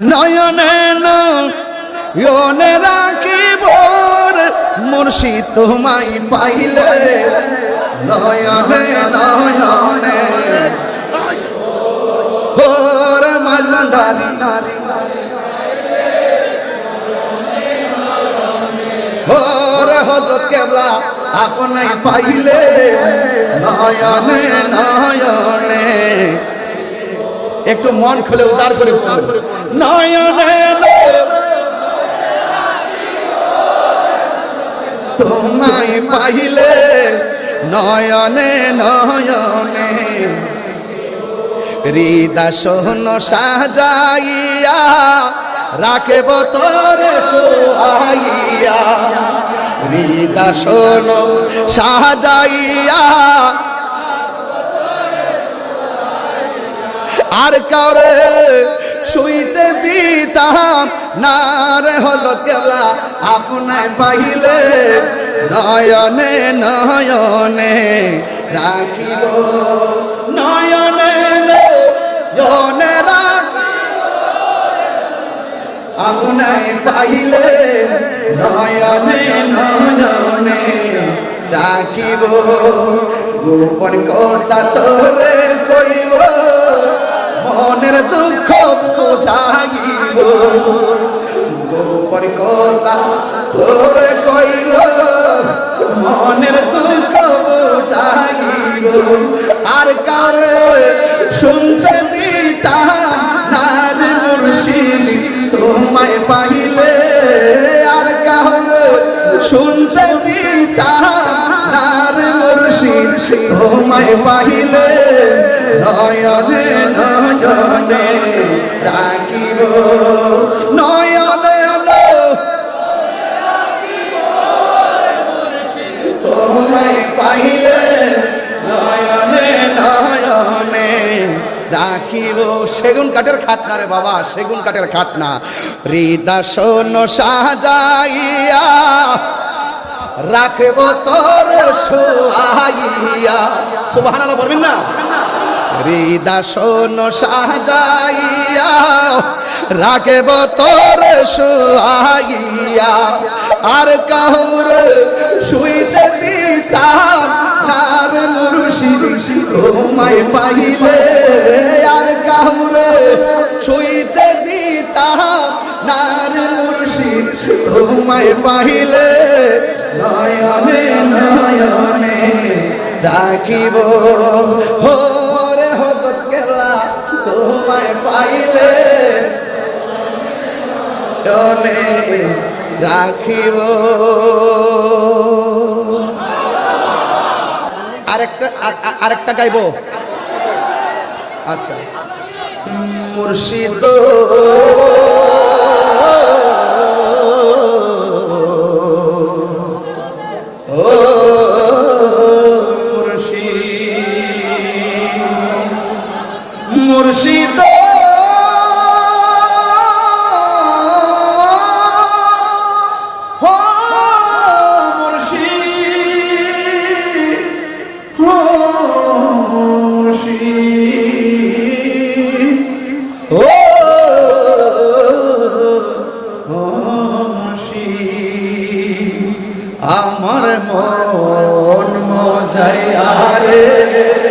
নয়নে নয়নে রাখিব মুর্শি তোমায় পাইলে। নয়নে নয়নে হোর মাজদারি হোর হজরত কেবলা আপনাই পাইলে। নয়নে নয়নে একটু মন খুলে উদার করে। নয়নে তোমায় পাইলে নয়নে নয়নে হৃদা সোহন সাজাইয়া রাখব তোরে সোহাইয়া হৃদা সোহন সাজাইয়া আর কাউরে শুইতে দিতাম না রে হজরত কেবলা। আপনায় পাইলে নয়নে নয়নে রাখিব নয়নে নয়নে আপনায় পাইলে নয়নে নয়নে ডাকিব গোপন কথা তোরে কইব। মনের দুঃখ বোঝাইব। গোপন কথা তোরে কইব মনের দুঃখ বোঝাইব। আর কারে শুনতে তোমায় পাইলে, আর কারে শুনতে তোমায় পাইলে, নয়নে সেগুন কাঠের খাটনা রে বাবা, সেগুন কাঠের খাটনা। হৃদা সোন সাজাইয়া রাখব তোর সোহাইয়া সুবহানাল্লাহ বলবেন না? সাজাইয়া রাখব তোর সোহাইয়া আর কাহুর শুইতে দিতাম আর মুর্শিদ তোমায় পাইলে আর কাহুর শুইতে দিতাম নার মুর্শিদ তোমায় পাইলে নয়নে নয়নে রাখিব। হোরে হজত কেলা তোমায় পাইলে নয়নে রাখিব। আরেকটা আর- আর- আরেকটা গাইবো? আচ্ছা। মুর্শিদ। মুর্শিদ। মুর্শিদ। আমার মন মজাই আরে